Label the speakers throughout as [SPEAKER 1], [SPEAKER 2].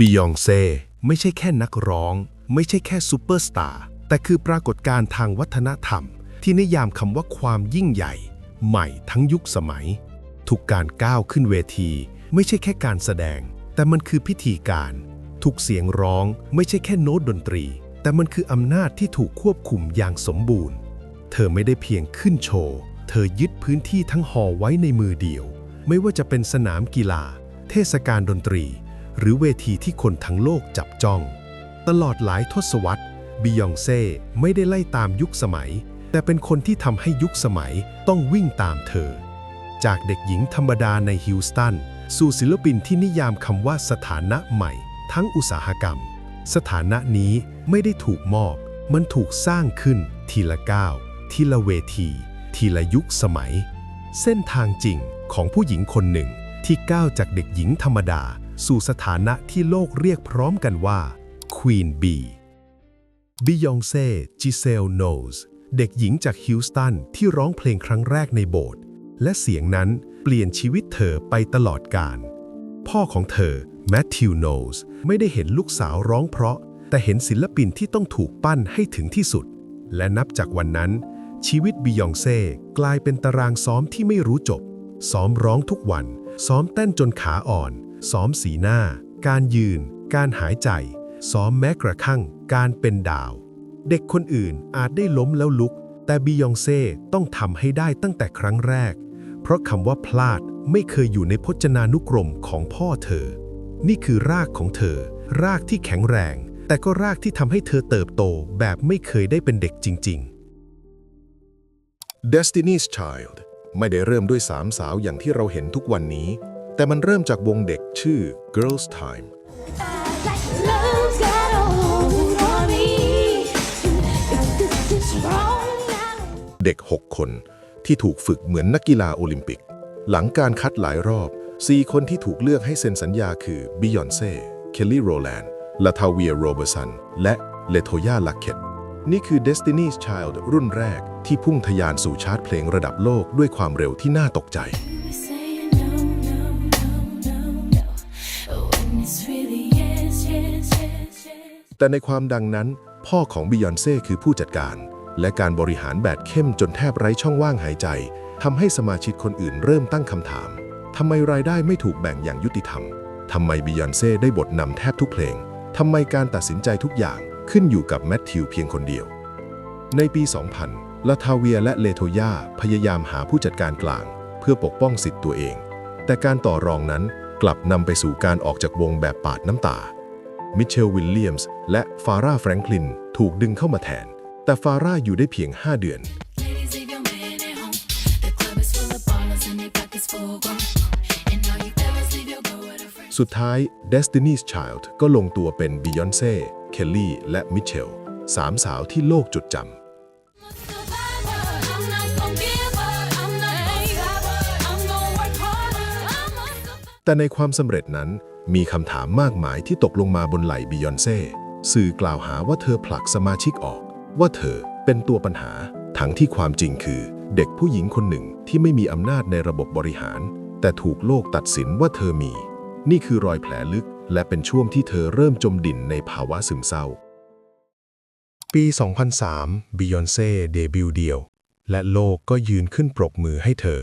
[SPEAKER 1] บียองเซ่ไม่ใช่แค่นักร้อง ไม่ใช่แค่ซูเปอร์สตาร์แต่คือปรากฏการณ์ทางวัฒนธรรม ที่นิยามคำว่าความยิ่งใหญ่ ใหม่ทั้งยุคสมัย ทุกการก้าวขึ้นเวที ไม่ใช่แค่การแสดง แต่มันคือพิธีการ ทุกเสียงร้องไม่ใช่แค่โน้ตดนตรี แต่มันคืออำนาจที่ถูกควบคุมอย่างสมบูรณ์ เธอไม่ได้เพียงขึ้นโชว์ เธอยึดพื้นที่ทั้งหอไว้ในมือเดียว ไม่ว่าจะเป็นสนามกีฬา เทศกาลดนตรี หรือเวทีที่คนทั้งโลกจับจ้อง ตลอดหลายทศวรรษบียองเซ่ไม่ได้ไล่ตามยุคสมัย แต่เป็นคนที่ทำให้ยุคสมัยต้องวิ่งตามเธอ จากเด็กหญิงธรรมดาในฮิลสตัน สู่ศิลปินที่นิยามคำว่าสถานะใหม่ ทั้งอุตสาหกรรม สถานะนี้ไม่ได้ถูกมอบ มันถูกสร้างขึ้น ทีละก้าว ทีละเวที ทีละยุคสมัย เส้นทางจริงของผู้หญิงคนหนึ่งที่ก้าวจากเด็กหญิงธรรมดา สู่สถานะที่โลกเรียกพร้อมกันว่า Queen Bee บิยองเซ่จิเซลโนสเด็กหญิงจากฮิลสตันที่ร้องเพลงครั้งแรกในโบสถ์และเสียงนั้นเปลี่ยนชีวิตเธอไปตลอดกาลพ่อของเธอแมทธิวโนสไม่ได้เห็นลูกสาวร้องเพราะ แต่เห็นศิลปินที่ต้องถูกปั้นให้ถึงที่สุด และนับจากวันนั้น ชีวิตบิยองเซ่กลายเป็นตารางซ้อมที่ไม่รู้จบ ซ้อมร้องทุกวัน ซ้อมเต้นจนขาอ่อน ซ้อมสีหน้า การยืน การหายใจ ซ้อมแม้กระทั่งการเป็นดาว เด็กคนอื่นอาจได้ล้มแล้วลุก แต่บียองเซ่ต้องทำให้ได้ตั้งแต่ครั้งแรก เพราะคำว่าพลาดไม่เคยอยู่ในพจนานุกรมของพ่อเธอ นี่คือรากของเธอ รากที่แข็งแรง แต่ก็รากที่ทำให้เธอเติบโตแบบไม่เคยได้เป็นเด็กจริง ๆ
[SPEAKER 2] Destiny's Child ไม่ได้เริ่มด้วยสามสาวอย่างที่เราเห็นทุกวันนี้ แต่มันเริ่มจากวงเด็กชื่อ Girls Time เด็ก 6 คนที่ถูกฝึกเหมือนนักกีฬาโอลิมปิก หลังการคัดหลายรอบ 4 คนที่ถูกเลือกให้เซ็นสัญญาคือบิยอนเซ่เคลลี่โรแลนด์ลาทาเวียโรเบอร์สัน และเลโทยาลักเก็ตนี่คือ Destiny's Child รุ่นแรกที่พุ่งทะยานสู่ชาร์ตเพลงระดับโลกด้วยความเร็วที่น่าตกใจ แต่ในความดังนั้น พ่อของบิยอนเซ่คือผู้จัดการ และการบริหารแบบเข้มจนแทบไร้ช่องว่างหายใจทำให้สมาชิกคนอื่นเริ่มตั้งคำถามทำไมรายได้ไม่ถูกแบ่งอย่างยุติธรรมทำไมบิยอนเซ่ได้บทนำแทบทุกเพลงทำไมการตัดสินใจทุกอย่างขึ้นอยู่กับแมทธิวเพียงคนเดียว ในปี 2000 ลาทาเวียและเลโทยาพยายามหาผู้จัดการกลาง เพื่อปกป้องสิทธิ์ตัวเอง แต่การต่อรองนั้นกลับนำไปสู่การออกจากวงแบบปาดน้ำตา มิเชลวิลเลียมส์และฟาร่าแฟรงคลินถูกดึงเข้ามาแทน แต่ฟาร่าอยู่ได้เพียง 5 เดือน
[SPEAKER 3] Ladies, leave your man at home. The club is full of ballers and their pockets full grown. And all you fellas, leave your girl with a friend.
[SPEAKER 2] สุดท้าย Destiny's Child ก็ลงตัวเป็นบิยอนเซ่ เคลลี่ และมิเชล สามสาวที่โลกจดจำ
[SPEAKER 3] I'm not gonna give up. I'm not gonna stop. I'm gonna work harder. I'm a survivor.
[SPEAKER 2] แต่ในความสำเร็จนั้น มีคำถามมากมายที่ตกลงมาบนไหล่บิยอนเซ่สื่อกล่าวหาว่าเธอผลักสมาชิกออก ว่าเธอเป็นตัวปัญหา ทั้งที่ความจริงคือ เด็กผู้หญิงคนหนึ่งที่ไม่มีอำนาจในระบบบริหาร แต่ถูกโลกตัดสินว่าเธอมี นี่คือรอยแผลลึก และเป็นช่วงที่เธอเริ่มจมดิ่นในภาวะซึมเศร้า ปี 2003 บิยอนเซ่เดบิวต์เดี่ยว และโลกก็ยืนขึ้นปรบมือให้เธอ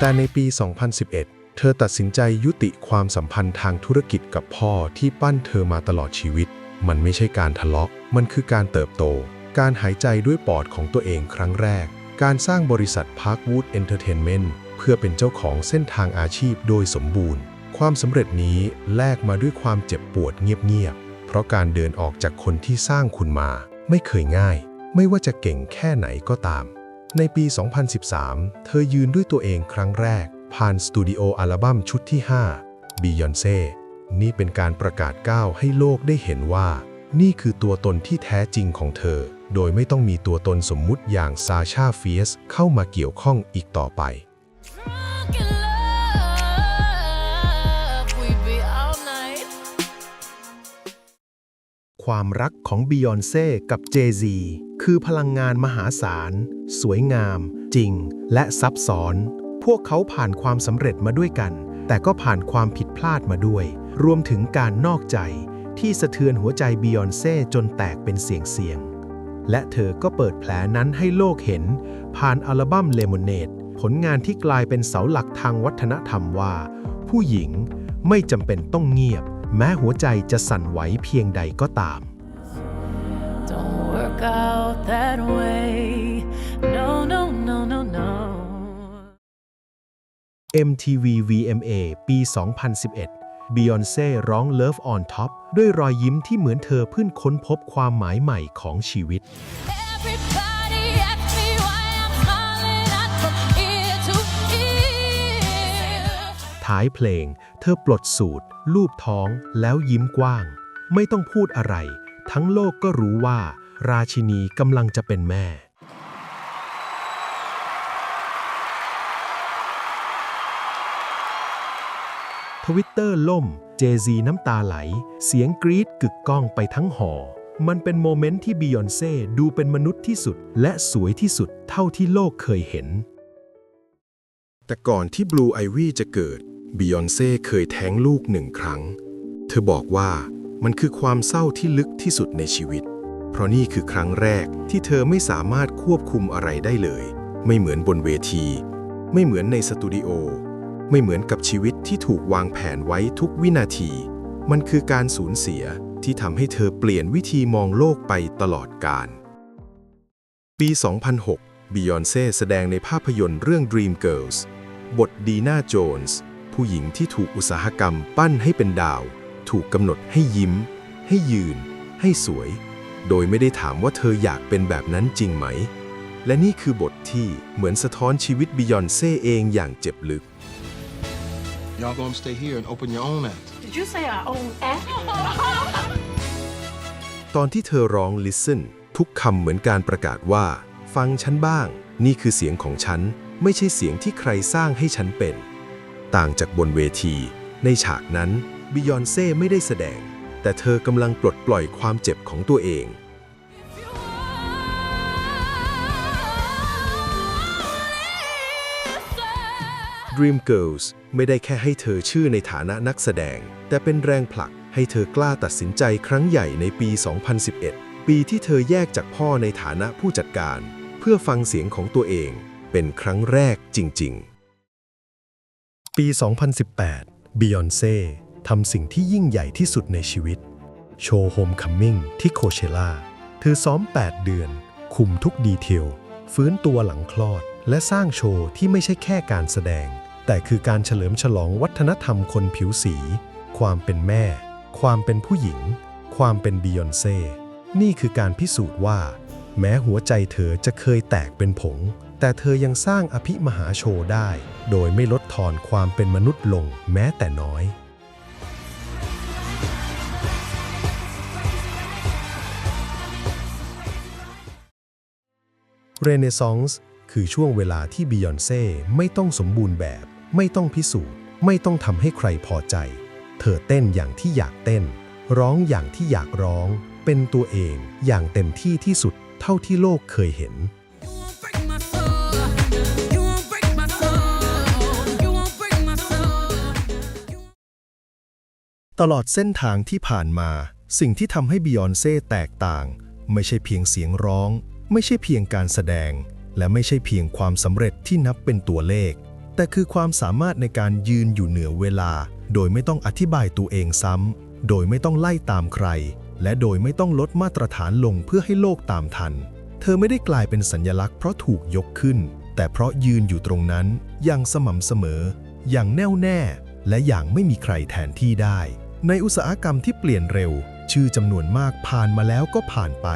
[SPEAKER 2] แต่ในปี 2011 เธอตัดสินใจยุติความสัมพันธ์ทางธุรกิจกับพ่อที่ปั้นเธอมาตลอดชีวิต มันไม่ใช่การทะเลาะ มันคือการเติบโต การหายใจด้วยปอดของตัวเองครั้งแรก การสร้างบริษัท Parkwood Entertainment เพื่อเป็นเจ้าของเส้นทางอาชีพโดยสมบูรณ์ ความสำเร็จนี้แลกมาด้วยความเจ็บปวดเงียบๆ เพราะการเดินออกจากคนที่สร้างคุณมา ไม่เคยง่าย ไม่ว่าจะเก่งแค่ไหนก็ตาม ในปี 2013 เธอยืนด้วยตัวเองครั้งแรก ผ่านสตูดิโออัลบั้มชุดที่ 5 Beyonce นี่เป็นการประกาศก้าวให้โลกได้เห็นว่า นี่คือตัวตนที่แท้จริงของเธอ โดยไม่ต้องมีตัวตนสมมุติอย่างซาชาเฟียสเข้ามาเกี่ยวข้องอีกต่อไป
[SPEAKER 3] Drunk
[SPEAKER 4] ความรักของบิยอนเซ่กับเจซีคือพลังงานมหาศาล สวยงาม
[SPEAKER 5] จริง และซับซ้อน พวกเขาผ่านความสำเร็จมาด้วยกัน แต่ก็ผ่านความผิดพลาดมาด้วย รวมถึงการนอกใจ ที่สะเทือนหัวใจบิยอนเซ่จนแตกเป็นเสียงเสียง และเธอก็เปิดแผลนั้นให้โลกเห็น ผ่านอัลบั้มเลมอนเนดผลงานที่กลายเป็นเสาหลักทางวัฒนธรรมว่า ผู้หญิงไม่จำเป็นต้องเงียบ แม้หัวใจจะสั่นไหวเพียงใดก็ตาม
[SPEAKER 3] Don't work out that way. No, no, no, no, no.
[SPEAKER 5] MTV VMA ปี 2011 Beyoncé ร้อง Love on Top ด้วยรอยยิ้มที่เหมือนเธอเพิ่งค้นพบความหมายใหม่ของชีวิต
[SPEAKER 3] Everybody ask me why I'm smiling at from ear to ear.
[SPEAKER 5] ท้ายเพลง เธอปลดสูตร ลูบท้องแล้วยิ้มกว้าง ไม่ต้องพูดอะไร ทั้งโลกก็รู้ว่า ราชินีกำลังจะเป็นแม่ ทวิตเตอร์ล่ม เจซีน้ำตาไหล เสียงกรี๊ดกึกก้องไปทั้งหอ มันเป็นโมเมนต์ที่บียอนเซ่ดูเป็นมนุษย์ที่สุด และสวยที่สุดเท่าที่โลกเคยเห็น
[SPEAKER 2] แต่ก่อนที่บลูไอวี่จะเกิด บิยอนเซ่เคยแท้งลูกหนึ่งครั้ง เธอบอกว่ามันคือความเศร้าที่ลึกที่สุดในชีวิต เพราะนี่คือครั้งแรกที่เธอไม่สามารถควบคุมอะไรได้เลย ไม่เหมือนบนเวที ไม่เหมือนในสตูดิโอ ไม่เหมือนกับชีวิตที่ถูกวางแผนไว้ทุกวินาที มันคือการสูญเสียที่ทำให้เธอเปลี่ยนวิธีมองโลกไปตลอดกาล ปี 2006 บิยอนเซ่แสดงในภาพยนตร์เรื่อง Dream Girls บทดีน่าโจนส์ ผู้หญิงที่ถูกอุตสาหกรรมปั้นให้เป็นดาว ถูกกำหนดให้ยิ้ม ให้ยืน ให้สวย โดยไม่ได้ถามว่าเธออยากเป็นแบบนั้นจริงไหม และนี่คือบทที่เหมือนสะท้อนชีวิตบิยอนเซ่เองอย่างเจ็บลึก
[SPEAKER 6] Y'all gonna stay here and open your own act.
[SPEAKER 7] Did you say our own act?
[SPEAKER 2] ตอนที่เธอร้อง listen ทุกคำเหมือนการประกาศว่า ฟังฉันบ้าง นี่คือเสียงของฉัน ไม่ใช่เสียงที่ใครสร้างให้ฉันเป็น ต่างจากบนเวที ในฉากนั้นบิยอนเซ่ไม่ได้แสดง แต่เธอกำลังปลดปล่อยความเจ็บของตัวเอง Dream Girls ไม่ได้แค่ให้เธอชื่อในฐานะนักแสดง แต่เป็นแรงผลักให้เธอกล้าตัดสินใจครั้งใหญ่ในปี 2011 ปีที่เธอแยกจากพ่อในฐานะผู้จัดการ เพื่อฟังเสียงของตัวเอง เป็นครั้งแรกจริง ๆ
[SPEAKER 5] ปี 2018บิยอนเซ่ทำสิ่งที่ยิ่งใหญ่ที่สุดในชีวิต โชว์โฮมคัมมิ่งที่โคเชล่าเธอซ้อม 8 เดือน คุมทุกดีเทล ฟื้นตัวหลังคลอด และสร้างโชว์ที่ไม่ใช่แค่การแสดง แต่คือการเฉลิมฉลองวัฒนธรรมคนผิวสี ความเป็นแม่ ความเป็นผู้หญิง ความเป็นบิยอนเซ่ นี่คือการพิสูจน์ว่า แม้หัวใจเธอจะเคยแตกเป็นผง แต่เธอยังสร้างอภิมหาโชว์ได้ โดยไม่ลดทอนความเป็นมนุษย์ลงแม้แต่น้อยเรเนซองส์คือช่วงเวลาที่บิยอนเซ่ไม่ต้องสมบูรณ์แบบ ไม่ต้องพิสูจน์ ไม่ต้องทำให้ใครพอใจ เธอเต้นอย่างที่อยากเต้น ร้องอย่างที่อยากร้อง เป็นตัวเองอย่างเต็มที่ที่สุดเท่าที่โลกเคยเห็น
[SPEAKER 2] ตลอดเส้นทางที่ผ่านมา สิ่งที่ทำให้บิยอนเซ่แตกต่าง ไม่ใช่เพียงเสียงร้อง ไม่ใช่เพียงการแสดง และไม่ใช่เพียงความสำเร็จที่นับเป็นตัวเลข แต่คือความสามารถในการยืนอยู่เหนือเวลา โดยไม่ต้องอธิบายตัวเองซ้ำโดยไม่ต้องไล่ตามใคร และโดยไม่ต้องลดมาตรฐานลงเพื่อให้โลกตามทัน เธอไม่ได้กลายเป็นสัญลักษณ์เพราะถูกยกขึ้น แต่เพราะยืนอยู่ตรงนั้นอย่างสม่ำเสมอ อย่างแน่วแน่ และอย่างไม่มีใครแทนที่ได้ ในอุตสาหกรรมที่เปลี่ยนเร็ว ชื่อจำนวนมากผ่านมาแล้วก็ผ่านไป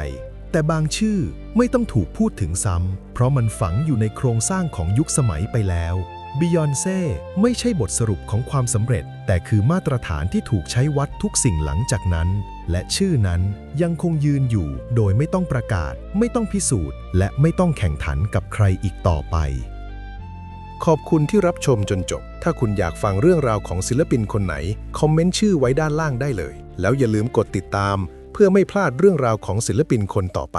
[SPEAKER 2] แต่บางชื่อไม่ต้องถูกพูดถึงซ้ำ เพราะมันฝังอยู่ในโครงสร้างของยุคสมัยไปแล้วบิยอนเซ่ไม่ใช่บทสรุปของความสำเร็จ แต่คือมาตรฐานที่ถูกใช้วัดทุกสิ่งหลังจากนั้น และชื่อนั้นยังคงยืนอยู่โดยไม่ต้องประกาศ ไม่ต้องพิสูจน์ และไม่ต้องแข่งขันกับใครอีกต่อไป ขอบคุณที่รับชมจนจบ ถ้าคุณอยากฟังเรื่องราวของศิลปินคนไหน คอมเมนต์ชื่อไว้ด้านล่างได้เลย แล้วอย่าลืมกดติดตาม เพื่อไม่พลาดเรื่องราวของศิลปินคนต่อไป